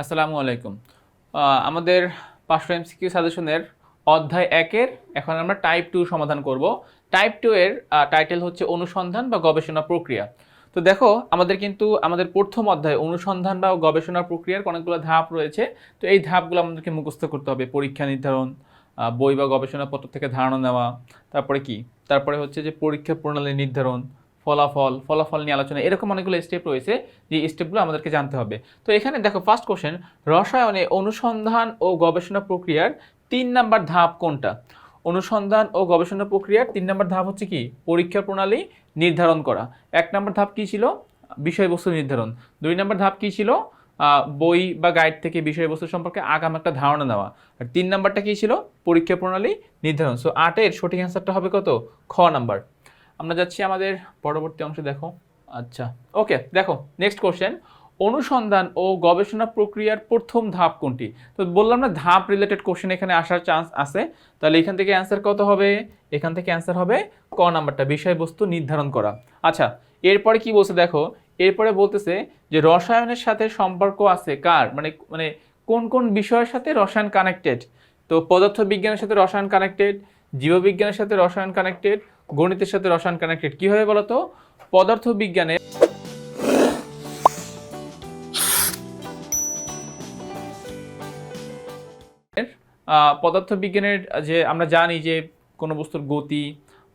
আসসালামু আলাইকুম। আমাদের পাঁচশো এমসিকিউ সাজেশনের অধ্যায় একের এখন আমরা টাইপ টু সমাধান করব। টাইপ টু এর টাইটেল হচ্ছে অনুসন্ধান বা গবেষণা প্রক্রিয়া। তো দেখো, আমাদের কিন্তু, আমাদের প্রথম অধ্যায় অনুসন্ধান বা গবেষণা প্রক্রিয়ার অনেকগুলো ধাপ রয়েছে। তো এই ধাপগুলো আমাদেরকে মুখস্থ করতে হবে। পরীক্ষা নির্ধারণ বই বা গবেষণাপত্র থেকে ধারণা নেওয়া, তারপরে কি? তারপরে হচ্ছে যে পরীক্ষা প্রণালী নির্ধারণ ফলাফল ফলাফল নিয়ে আলোচনা, এরকম অনেকগুলো স্টেপ রয়েছে যে স্টেপগুলো আমাদেরকে জানতে হবে। তো এখানে দেখো ফার্স্ট কোশ্চেন রসায়নে অনুসন্ধান ও গবেষণা প্রক্রিয়ার তিন নাম্বার ধাপ কোনটা? অনুসন্ধান ও গবেষণা প্রক্রিয়ার তিন নাম্বার ধাপ হচ্ছে কি? পরীক্ষা প্রণালী নির্ধারণ করা। এক নাম্বার ধাপ কী ছিল? বিষয়বস্তু নির্ধারণ। দুই নাম্বার ধাপ কী ছিল? বই বা গাইড থেকে বিষয়বস্তু সম্পর্কে আগাম একটা ধারণা নেওয়া। আর তিন নাম্বারটা কী ছিল? পরীক্ষা প্রণালী নির্ধারণ। সো আটের সঠিক অ্যান্সারটা হবে কত? খ নাম্বার। আমরা যাচ্ছি আমাদের পরবর্তী অংশে, দেখো। আচ্ছা ওকে, দেখো নেক্সট কোশ্চেন অনুসন্ধান ও গবেষণা প্রক্রিয়ার প্রথম ধাপ কোনটি? তো বললাম না, ধাপ রিলেটেড কোশ্চেন এখানে আসার চান্স আছে। তাহলে এখান থেকে অ্যান্সার কত হবে? এখান থেকে অ্যান্সার হবে ক নাম্বারটা, বিষয়বস্তু নির্ধারণ করা। আচ্ছা এরপরে কি বলছে দেখো? এরপরে বলতেছে যে রসায়নের সাথে সম্পর্ক আছে কার? মানে মানে কোন কোন বিষয়ের সাথে রসায়ন কানেক্টেড তো পদার্থ বিজ্ঞানের সাথে রসায়ন কানেক্টেড জীববিজ্ঞানের সাথে রসায়ন কানেক্টেড গণিতের সাথে রসায়ন কানেক্টেড কীভাবে বলো তো পদার্থ বিজ্ঞানে আহ, পদার্থবিজ্ঞানের যে আমরা জানি যে কোনো বস্তুর গতি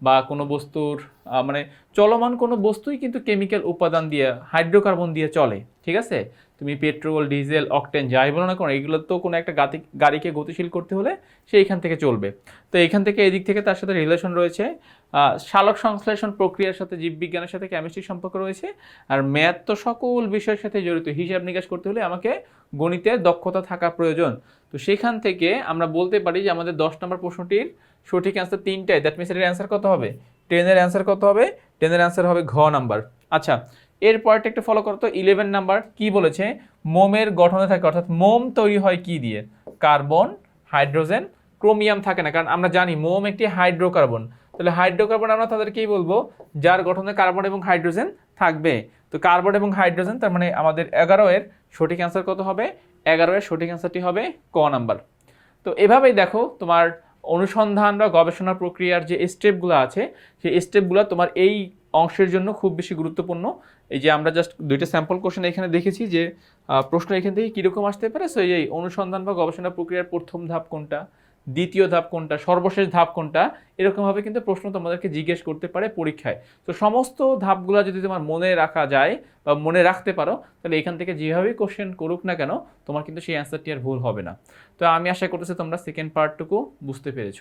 বা কোনো বস্তুর মানে চলমান কোনো বস্তুই কিন্তু কেমিক্যাল উপাদান দিয়ে হাইড্রোকার্বন দিয়ে চলে। ঠিক আছে? তুমি পেট্রোল, ডিজেল, অকটেন, যাই বলো না কোনো, এগুলো তো কোনো একটা গাতি, গাড়িকে গতিশীল করতে হলে সে এখান থেকে চলবে। তো এখান থেকে এদিক থেকে তার সাথে রিলেশন রয়েছে। সালোক সংশ্লেষণ প্রক্রিয়ার সাথে জীববিজ্ঞানের সাথে কেমিস্ট্রির সম্পর্ক রয়েছে। আর ম্যাথ তো সকল বিষয়ের সাথে জড়িত। হিসাব নিকাশ করতে হলে আমাকে গণিতের দক্ষতা থাকা প্রয়োজন। তো সেখান থেকে আমরা বলতে পারি যে আমাদের দশ নম্বর প্রশ্নটির সঠিক অ্যান্সার তিনটাই। দ্যাট মিনস এর অ্যান্সার কত হবে? টেনের অ্যান্সার কত হবে? টেনের অ্যান্সার হবে ঘ নাম্বার আচ্ছা এর পরেরটা একটু ফলো করতো ইলেভেন নাম্বার কি বলেছে? মোমের গঠনে থাকে, অর্থাৎ মোম তৈরি হয় কি দিয়ে? কার্বন, হাইড্রোজেন, ক্রোমিয়াম থাকে না, কারণ আমরা জানি মোম একটি হাইড্রোকার্বন। তাহলে হাইড্রোকার্বন আমরা তাদেরকেই বলব? যার গঠনে কার্বন এবং হাইড্রোজেন থাকবে। তো কার্বন এবং হাইড্রোজেন, তার মানে আমাদের এগারো এর সঠিক অ্যান্সার কত হবে? এগারো এর সঠিক অ্যান্সারটি হবে ক নাম্বার। তো এভাবেই দেখো তোমার অনুসন্ধান বা গবেষণা প্রক্রিয়ার যে স্টেপগুলো আছে, সেই স্টেপগুলো তোমার এই অংশের জন্য খুব বেশি গুরুত্বপূর্ণ। এই যে আমরা জাস্ট দুইটা স্যাম্পল কোশ্চেন এখানে দেখেছি যে প্রশ্ন এখান থেকে কীরকম আসতে পারে? সো এই অনুসন্ধান বা গবেষণা প্রক্রিয়ার প্রথম ধাপ কোনটা? দ্বিতীয় ধাপ কোনটা? সর্বশেষ ধাপ কোনটা? এরকমভাবে কিন্তু প্রশ্ন তোমাদেরকে জিজ্ঞেস করতে পারে পরীক্ষায়। তো সমস্ত ধাপগুলো যদি তোমার মনে রাখা যায় বা মনে রাখতে পারো, তাহলে এখান থেকে যেভাবেই কোশ্চেন করুক না কেন, তোমার কিন্তু সেই অ্যান্সারটি আর ভুল হবে না। তো আমি আশা করতেছি তোমরা সেকেন্ড পার্টটুকু বুঝতে পেরেছ।